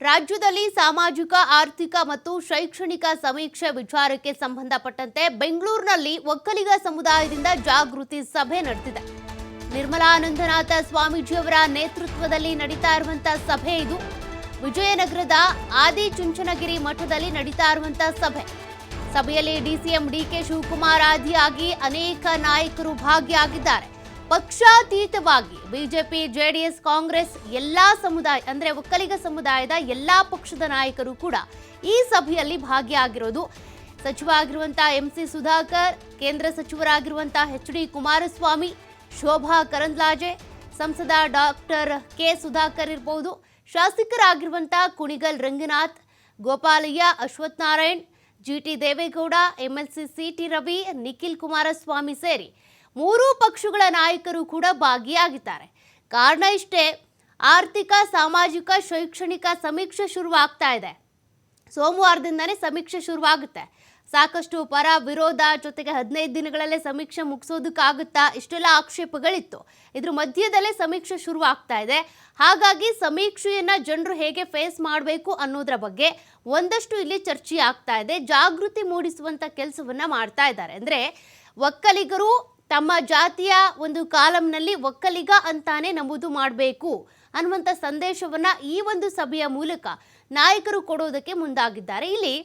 ರಾಜ್ಯದಲ್ಲಿ ಸಾಮಾಜಿಕ, ಆರ್ಥಿಕ ಮತ್ತು ಶೈಕ್ಷಣಿಕ ಸಮೀಕ್ಷೆ ವಿಚಾರಕ್ಕೆ ಸಂಬಂಧಪಟ್ಟಂತೆ ಬೆಂಗಳೂರಿನಲ್ಲಿ ಒಕ್ಕಲಿಗ ಸಮುದಾಯದಿಂದ ಜಾಗೃತಿ ಸಭೆ ನಡೆದಿದೆ. ನಿರ್ಮಲಾನಂದನಾಥ ಸ್ವಾಮೀಜಿಯವರ ನೇತೃತ್ವದಲ್ಲಿ ನಡೀತಾ ಇರುವಂತಹ ಸಭೆ ಇದು. ವಿಜಯನಗರದ ಆದಿಚುಂಚನಗಿರಿ ಮಠದಲ್ಲಿ ನಡೀತಾ ಇರುವಂತಹ ಸಭೆ. ಸಭೆಯಲ್ಲಿ ಡಿಸಿಎಂ ಡಿಕೆ ಶಿವಕುಮಾರ್ ಆದಿಯಾಗಿ ಅನೇಕ ನಾಯಕರು ಭಾಗಿಯಾಗಿದ್ದಾರೆ. ಪಕ್ಷಾತೀತವಾಗಿ ಬಿಜೆಪಿ, ಜೆಡಿಎಸ್, ಕಾಂಗ್ರೆಸ್ ಎಲ್ಲಾ ಸಮುದಾಯ, ಅಂದ್ರೆ ಒಕ್ಕಲಿಗ ಸಮುದಾಯದ ಎಲ್ಲಾ ಪಕ್ಷದ ನಾಯಕರು ಕೂಡ ಈ ಸಭೆಯಲ್ಲಿ ಭಾಗಿಯಾಗಿರೋದು. ಸಚಿವ ಆಗಿರುವಂತಹ ಎಂ ಸಿ ಸುಧಾಕರ್, ಕೇಂದ್ರ ಸಚಿವರಾಗಿರುವಂತಹ ಎಚ್ ಡಿ ಕುಮಾರಸ್ವಾಮಿ, ಶೋಭಾ ಕರಂದ್ಲಾಜೆ, ಸಂಸದ ಡಾಕ್ಟರ್ ಕೆ ಸುಧಾಕರ್ ಇರಬಹುದು ಶಾಸಕರಾಗಿರುವಂತಹ Kunigal Ranganath, Gopalaiah Ashwath Narayan GT Deve Gowda MLC CT Ravi, Nikhil Kumaraswamy ಸೇರಿ ಮೂರೂ ಪಕ್ಷಗಳ ನಾಯಕರು ಕೂಡ ಭಾಗಿಯಾಗಿದ್ದಾರೆ. ಕಾರಣ ಇಷ್ಟೇ, ಆರ್ಥಿಕ, ಸಾಮಾಜಿಕ, ಶೈಕ್ಷಣಿಕ ಸಮೀಕ್ಷೆ ಶುರುವಾಗ್ತಾ ಇದೆ. ಸೋಮವಾರದಿಂದನೇ ಸಮೀಕ್ಷೆ ಶುರುವಾಗುತ್ತೆ. ಸಾಕಷ್ಟು ಪರ ವಿರೋಧ, ಜೊತೆಗೆ ಹದಿನೈದು ದಿನಗಳಲ್ಲೇ ಸಮೀಕ್ಷೆ ಮುಗಿಸೋದಕ್ಕಾಗುತ್ತಾ ಇಷ್ಟೆಲ್ಲ ಆಕ್ಷೇಪಗಳಿತ್ತು. ಇದ್ರ ಮಧ್ಯದಲ್ಲೇ ಸಮೀಕ್ಷೆ ಶುರು ಆಗ್ತಾ ಇದೆ. ಹಾಗಾಗಿ ಸಮೀಕ್ಷೆಯನ್ನ ಜನರು ಹೇಗೆ ಫೇಸ್ ಮಾಡಬೇಕು ಅನ್ನೋದ್ರ ಬಗ್ಗೆ ಒಂದಷ್ಟು ಇಲ್ಲಿ ಚರ್ಚೆ ಆಗ್ತಾ ಇದೆ. ಜಾಗೃತಿ ಮೂಡಿಸುವಂತ ಕೆಲಸವನ್ನ ಮಾಡ್ತಾ ಇದ್ದಾರೆ. ಅಂದ್ರೆ, ಒಕ್ಕಲಿಗರು ತಮ್ಮ ಜಾತಿಯ ಒಂದು ಕಾಲಂನಲ್ಲಿ ಒಕ್ಕಲಿಗ ಅಂತಾನೆ ನಮೂದು ಮಾಡಬೇಕು ಅನ್ನುವಂಥ ಸಂದೇಶವನ್ನ ಈ ಒಂದು ಸಭೆಯ ಮೂಲಕ ನಾಯಕರು ಕೊಡೋದಕ್ಕೆ ಮುಂದಾಗಿದ್ದಾರೆ. ಇಲ್ಲಿ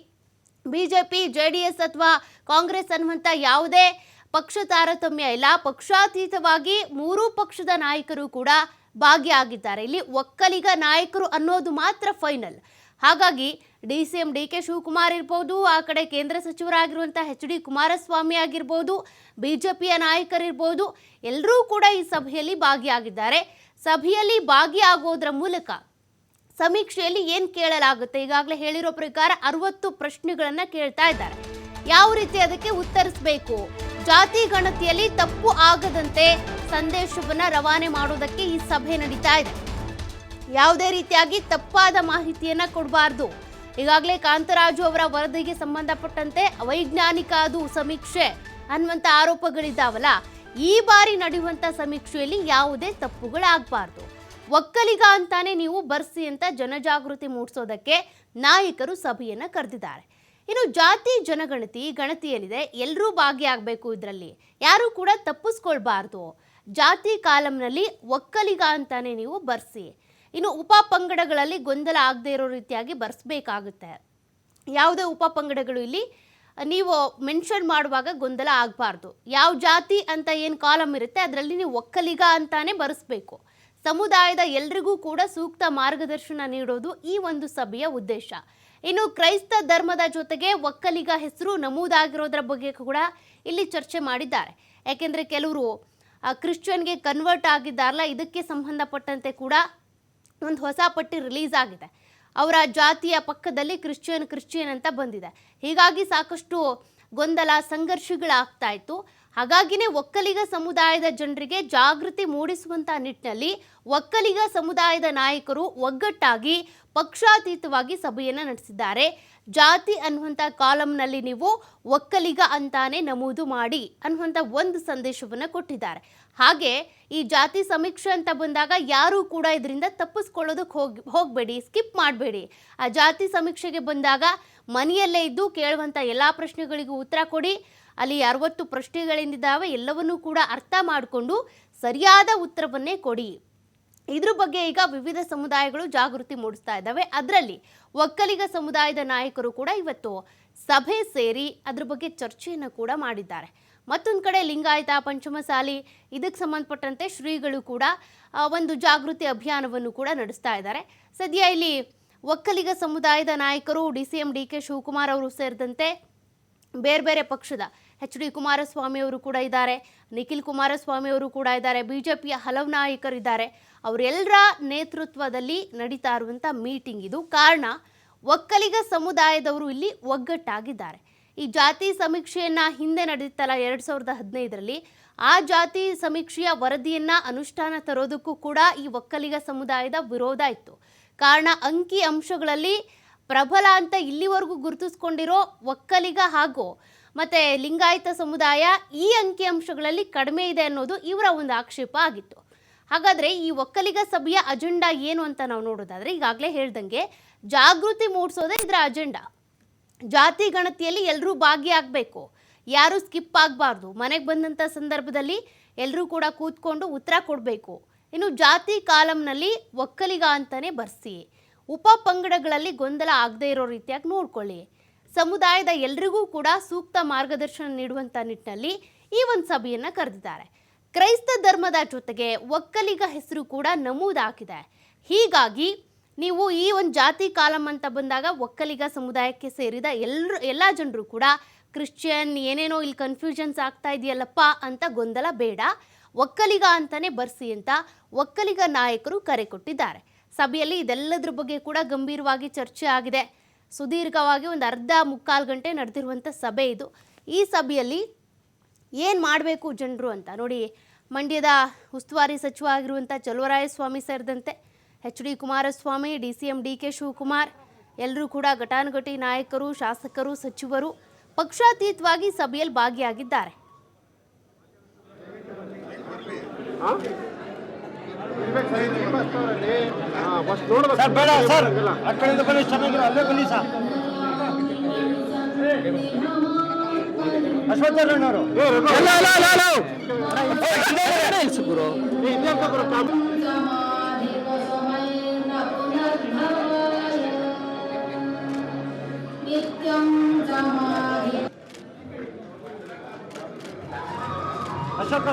B J P J D S ಅಥವಾ ಕಾಂಗ್ರೆಸ್ ಅನ್ನುವಂಥ ಯಾವುದೇ ಪಕ್ಷ ತಾರತಮ್ಯ ಇಲ್ಲ. ಪಕ್ಷಾತೀತವಾಗಿ ಮೂರೂ ಪಕ್ಷದ ನಾಯಕರು ಕೂಡ ಭಾಗಿಯಾಗಿದ್ದಾರೆ. ಇಲ್ಲಿ ಒಕ್ಕಲಿಗ ನಾಯಕರು ಅನ್ನೋದು ಮಾತ್ರ ಫೈನಲ್ ಹಾಗಾಗಿ D C M D K Shivakumar ಇರ್ಬೋದು, ಆ ಕಡೆ ಕೇಂದ್ರ ಸಚಿವರಾಗಿರುವಂಥ ಎಚ್ ಡಿ ಕುಮಾರಸ್ವಾಮಿ ಆಗಿರ್ಬೋದು ಬಿ ಜೆ ಪಿಯ ನಾಯಕರಿರ್ಬೋದು, ಎಲ್ಲರೂ ಕೂಡ ಈ ಸಭೆಯಲ್ಲಿ ಭಾಗಿಯಾಗಿದ್ದಾರೆ. ಸಭೆಯಲ್ಲಿ ಭಾಗಿಯಾಗೋದ್ರ ಮೂಲಕ ಸಮೀಕ್ಷೆಯಲ್ಲಿ ಏನು ಕೇಳಲಾಗುತ್ತೆ? ಈಗಾಗಲೇ ಹೇಳಿರೋ ಪ್ರಕಾರ ಅರವತ್ತು ಪ್ರಶ್ನೆಗಳನ್ನು ಕೇಳ್ತಾ ಇದ್ದಾರೆ. ಯಾವ ರೀತಿ ಅದಕ್ಕೆ ಉತ್ತರಿಸಬೇಕು? ಜಾತಿ ಗಣತಿಯಲ್ಲಿ ತಪ್ಪು ಆಗದಂತೆ ಸಂದೇಶವನ್ನು ರವಾನೆ ಮಾಡೋದಕ್ಕೆ ಈ ಸಭೆ ನಡೀತಾ ಇದೆ. ಯಾವುದೇ ರೀತಿಯಾಗಿ ತಪ್ಪಾದ ಮಾಹಿತಿಯನ್ನ ಕೊಡಬಾರ್ದು. ಈಗಾಗಲೇ ಕಾಂತರಾಜು ಅವರ ವರದಿಗೆ ಸಂಬಂಧಪಟ್ಟಂತೆ ಅವೈಜ್ಞಾನಿಕ ಅದು ಸಮೀಕ್ಷೆ ಅನ್ನುವಂಥ ಆರೋಪಗಳಿದ್ದಾವಲ್ಲ, ಈ ಬಾರಿ ನಡೆಯುವಂಥ ಸಮೀಕ್ಷೆಯಲ್ಲಿ ಯಾವುದೇ ತಪ್ಪುಗಳಾಗಬಾರ್ದು. ಒಕ್ಕಲಿಗ ಅಂತಾನೆ ನೀವು ಬರ್ಸಿ ಅಂತ ಜನಜಾಗೃತಿ ಮೂಡಿಸೋದಕ್ಕೆ ನಾಯಕರು ಸಭೆಯನ್ನ ಕರೆದಿದ್ದಾರೆ. ಇನ್ನು ಜಾತಿ, ಜನಗಣತಿ ಗಣತಿಯಲ್ಲಿದೆ ಎಲ್ಲರೂ ಭಾಗಿಯಾಗಬೇಕು ಇದರಲ್ಲಿ. ಯಾರು ಕೂಡ ತಪ್ಪಿಸ್ಕೊಳ್ಬಾರ್ದು. ಜಾತಿ ಕಾಲಂನಲ್ಲಿ ಒಕ್ಕಲಿಗ ಅಂತಾನೆ ನೀವು ಬರ್ಸಿ. ಇನ್ನು ಉಪ ಪಂಗಡಗಳಲ್ಲಿ ಗೊಂದಲ ಆಗದೆ ಇರೋ ರೀತಿಯಾಗಿ ಬರ್ಸ್ಬೇಕಾಗುತ್ತೆ. ಯಾವುದೇ ಉಪ ಪಂಗಡಗಳು ಇಲ್ಲಿ ನೀವು ಮೆನ್ಷನ್ ಮಾಡುವಾಗ ಗೊಂದಲ ಆಗಬಾರ್ದು. ಯಾವ ಜಾತಿ ಅಂತ ಏನು ಕಾಲಮ್ ಇರುತ್ತೆ, ಅದರಲ್ಲಿ ನೀವು ಒಕ್ಕಲಿಗ ಅಂತಾನೆ ಬರೆಸ್ಬೇಕು. ಸಮುದಾಯದ ಎಲ್ರಿಗೂ ಕೂಡ ಸೂಕ್ತ ಮಾರ್ಗದರ್ಶನ ನೀಡೋದು ಈ ಒಂದು ಸಭೆಯ ಉದ್ದೇಶ. ಇನ್ನು ಕ್ರೈಸ್ತ ಧರ್ಮದ ಜೊತೆಗೆ ಒಕ್ಕಲಿಗ ಹೆಸರು ನಮೂದಾಗಿರೋದ್ರ ಬಗ್ಗೆ ಕೂಡ ಇಲ್ಲಿ ಚರ್ಚೆ ಮಾಡಿದ್ದಾರೆ. ಯಾಕೆಂದರೆ ಕೆಲವರು ಕ್ರಿಶ್ಚಿಯನ್ಗೆ ಕನ್ವರ್ಟ್ ಆಗಿದ್ದಾರಲ್ಲ, ಇದಕ್ಕೆ ಸಂಬಂಧಪಟ್ಟಂತೆ ಕೂಡ ಒಂದು ಹೊಸ ಪಟ್ಟಿ ರಿಲೀಸ್ ಆಗಿದೆ. ಅವರ ಜಾತಿಯ ಪಕ್ಕದಲ್ಲಿ ಕ್ರಿಶ್ಚಿಯನ್ ಕ್ರಿಶ್ಚಿಯನ್ ಅಂತ ಬಂದಿದೆ. ಹೀಗಾಗಿ ಸಾಕಷ್ಟು ಗೊಂದಲ, ಸಂಘರ್ಷಗಳಾಗ್ತಾ ಇತ್ತು. ಹಾಗಾಗಿನೇ ಒಕ್ಕಲಿಗ ಸಮುದಾಯದ ಜನರಿಗೆ ಜಾಗೃತಿ ಮೂಡಿಸುವಂತ ನಿಟ್ಟಿನಲ್ಲಿ ಒಕ್ಕಲಿಗ ಸಮುದಾಯದ ನಾಯಕರು ಒಗ್ಗಟ್ಟಾಗಿ ಪಕ್ಷಾತೀತವಾಗಿ ಸಭೆಯನ್ನು ನಡೆಸಿದ್ದಾರೆ. ಜಾತಿ ಅನ್ನುವಂಥ ಕಾಲಂನಲ್ಲಿ ನೀವು ಒಕ್ಕಲಿಗ ಅಂತಾನೆ ನಮೂದು ಮಾಡಿ ಅನ್ನುವಂಥ ಒಂದು ಸಂದೇಶವನ್ನು ಕೊಟ್ಟಿದ್ದಾರೆ. ಹಾಗೆ ಈ ಜಾತಿ ಸಮೀಕ್ಷೆ ಅಂತ ಬಂದಾಗ ಯಾರೂ ಕೂಡ ಇದರಿಂದ ತಪ್ಪಿಸ್ಕೊಳ್ಳೋದಕ್ಕೆ ಹೋಗಿ, ಹೋಗಬೇಡಿ, ಸ್ಕಿಪ್ ಮಾಡಬೇಡಿ. ಆ ಜಾತಿ ಸಮೀಕ್ಷೆಗೆ ಬಂದಾಗ ಮನೆಯಲ್ಲೇ ಇದ್ದು ಕೇಳುವಂಥ ಎಲ್ಲ ಪ್ರಶ್ನೆಗಳಿಗೂ ಉತ್ತರ ಕೊಡಿ. ಅಲ್ಲಿ ಅರವತ್ತು ಪ್ರಶ್ನೆಗಳಿಂದಿದ್ದಾವೆ, ಎಲ್ಲವನ್ನೂ ಕೂಡ ಅರ್ಥ ಮಾಡಿಕೊಂಡು ಸರಿಯಾದ ಉತ್ತರವನ್ನೇ ಕೊಡಿ. ಇದ್ರ ಬಗ್ಗೆ ಈಗ ವಿವಿಧ ಸಮುದಾಯಗಳು ಜಾಗೃತಿ ಮೂಡಿಸ್ತಾ ಇದ್ದಾವೆ. ಅದರಲ್ಲಿ ಒಕ್ಕಲಿಗ ಸಮುದಾಯದ ನಾಯಕರು ಕೂಡ ಇವತ್ತು ಸಭೆ ಸೇರಿ ಅದ್ರ ಬಗ್ಗೆ ಚರ್ಚೆಯನ್ನು ಕೂಡ ಮಾಡಿದ್ದಾರೆ. ಮತ್ತೊಂದು ಕಡೆ ಲಿಂಗಾಯತ ಪಂಚಮಸಾಲಿ ಇದಕ್ಕೆ ಸಂಬಂಧಪಟ್ಟಂತೆ ಶ್ರೀಗಳು ಕೂಡ ಒಂದು ಜಾಗೃತಿ ಅಭಿಯಾನವನ್ನು ಕೂಡ ನಡೆಸ್ತಾ ಇದ್ದಾರೆ. ಸದ್ಯ ಇಲ್ಲಿ ಒಕ್ಕಲಿಗ ಸಮುದಾಯದ ನಾಯಕರು D C M D K Shivakumar ಅವರು ಸೇರಿದಂತೆ ಬೇರೆ ಬೇರೆ ಪಕ್ಷದ ಎಚ್ ಡಿ ಕುಮಾರಸ್ವಾಮಿ ಅವರು ಕೂಡ ಇದ್ದಾರೆ, ನಿಖಿಲ್ ಕುಮಾರಸ್ವಾಮಿ ಅವರು ಕೂಡ ಇದ್ದಾರೆ ಪಿಯ ಹಲವು ನಾಯಕರಿದ್ದಾರೆ. ಅವರೆಲ್ಲರ ನೇತೃತ್ವದಲ್ಲಿ ನಡೀತಾ ಇರುವಂಥ ಮೀಟಿಂಗ್ ಇದು. ಕಾರಣ, ಒಕ್ಕಲಿಗ ಸಮುದಾಯದವರು ಇಲ್ಲಿ ಒಗ್ಗಟ್ಟಾಗಿದ್ದಾರೆ. ಈ ಜಾತಿ ಸಮೀಕ್ಷೆಯನ್ನು ಹಿಂದೆ ನಡೆದಿತ್ತಲ್ಲ ಎರಡು ಸಾವಿರದ ಹದಿನೈದರಲ್ಲಿ, ಆ ಜಾತಿ ಸಮೀಕ್ಷೆಯ ವರದಿಯನ್ನು ಅನುಷ್ಠಾನ ತರೋದಕ್ಕೂ ಕೂಡ ಈ ಒಕ್ಕಲಿಗ ಸಮುದಾಯದ ವಿರೋಧ ಇತ್ತು. ಕಾರಣ, ಅಂಕಿ ಅಂಶಗಳಲ್ಲಿ ಪ್ರಬಲ ಅಂತ ಇಲ್ಲಿವರೆಗೂ ಗುರುತಿಸ್ಕೊಂಡಿರೋ ಒಕ್ಕಲಿಗ ಹಾಗೂ ಮತ್ತೆ ಲಿಂಗಾಯತ ಸಮುದಾಯ ಈ ಅಂಕಿ ಅಂಶಗಳಲ್ಲಿ ಕಡಿಮೆ ಇದೆ ಅನ್ನೋದು ಇವರ ಒಂದು ಆಕ್ಷೇಪ ಆಗಿತ್ತು. ಹಾಗಾದ್ರೆ ಈ ಒಕ್ಕಲಿಗ ಸಭೆಯ ಅಜೆಂಡಾ ಏನು ಅಂತ ನಾವು ನೋಡೋದಾದ್ರೆ ಈಗಾಗಲೇ ಹೇಳ್ದಂಗೆ ಜಾಗೃತಿ ಮೂಡಿಸೋದೇ ಇದರ ಅಜೆಂಡಾ. ಜಾತಿ ಗಣತಿಯಲ್ಲಿ ಎಲ್ಲರೂ ಭಾಗಿಯಾಗಬೇಕು. ಯಾರು ಸ್ಕಿಪ್ ಆಗಬಾರ್ದು. ಮನೆಗೆ ಬಂದಂಥ ಸಂದರ್ಭದಲ್ಲಿ ಎಲ್ಲರೂ ಕೂಡ ಕೂತ್ಕೊಂಡು ಉತ್ತರ ಕೊಡಬೇಕು. ಇನ್ನು ಜಾತಿ ಕಾಲಂನಲ್ಲಿ ಒಕ್ಕಲಿಗ ಅಂತಲೇ ಬರ್ಸಿ. ಉಪ ಪಂಗಡಗಳಲ್ಲಿ ಗೊಂದಲ ಆಗದೇ ಇರೋ ರೀತಿಯಾಗಿ ನೋಡ್ಕೊಳ್ಳಿ. ಸಮುದಾಯದ ಎಲ್ರಿಗೂ ಕೂಡ ಸೂಕ್ತ ಮಾರ್ಗದರ್ಶನ ನೀಡುವಂಥ ನಿಟ್ಟಿನಲ್ಲಿ ಈ ಒಂದು ಸಭೆಯನ್ನು ಕರೆದಿದ್ದಾರೆ. ಕ್ರೈಸ್ತ ಧರ್ಮದ ಜೊತೆಗೆ ಒಕ್ಕಲಿಗ ಹೆಸರು ಕೂಡ ನಮೂದಾಗಿದೆ ಹೀಗಾಗಿ ನೀವು ಈ ಒಂದು ಜಾತಿ ಕಾಲಂ ಅಂತ ಬಂದಾಗ ಒಕ್ಕಲಿಗ ಸಮುದಾಯಕ್ಕೆ ಸೇರಿದ ಎಲ್ಲರೂ ಎಲ್ಲ ಜನರು ಕೂಡ ಕ್ರಿಶ್ಚಿಯನ್ ಏನೇನೋ ಇಲ್ಲಿ ಕನ್ಫ್ಯೂಷನ್ಸ್ ಆಗ್ತಾ ಇದೆಯಲ್ಲಪ್ಪ ಅಂತ ಗೊಂದಲ ಬೇಡ. ಒಕ್ಕಲಿಗ ಅಂತಲೇ ಬರ್ಸಿ ಅಂತ ಒಕ್ಕಲಿಗ ನಾಯಕರು ಕರೆ ಕೊಟ್ಟಿದ್ದಾರೆ. ಸಭೆಯಲ್ಲಿ ಇದೆಲ್ಲದ್ರ ಬಗ್ಗೆ ಕೂಡ ಗಂಭೀರವಾಗಿ ಚರ್ಚೆ ಆಗಿದೆ. ಸುದೀರ್ಘವಾಗಿ ಒಂದು ಅರ್ಧ ಮುಕ್ಕಾಲು ಗಂಟೆ ನಡೆದಿರುವಂಥ ಸಭೆ ಇದು. ಈ ಸಭೆಯಲ್ಲಿ ಏನು ಮಾಡಬೇಕು ಜನರು ಅಂತ ನೋಡಿ, ಮಂಡ್ಯದ ಉಸ್ತುವಾರಿ ಸಚಿವ ಆಗಿರುವಂಥ ಚಲುವರಾಯಸ್ವಾಮಿ ಸೇರಿದಂತೆ H D Kumaraswamy, D C M D K Shivakumar ಎಲ್ಲರೂ ಕೂಡ ಘಟಾನುಘಟಿ ನಾಯಕರು, ಶಾಸಕರು, ಸಚಿವರು ಪಕ್ಷಾತೀತವಾಗಿ ಸಭೆಯಲ್ಲಿ ಭಾಗಿಯಾಗಿದ್ದಾರೆ. ಸರ್ ಬೇಡ ಸರ್ ಆ ಕಡೆಯಿಂದ ಬನ್ನಿ ಚೆನ್ನಾಗಿರೋ ಅಲ್ಲೇ ಬನ್ನಿ ಸರ್ ಅಶ್ವತ್ಥಣ್ಣವರು ಗುರು ಅಶೋಕ್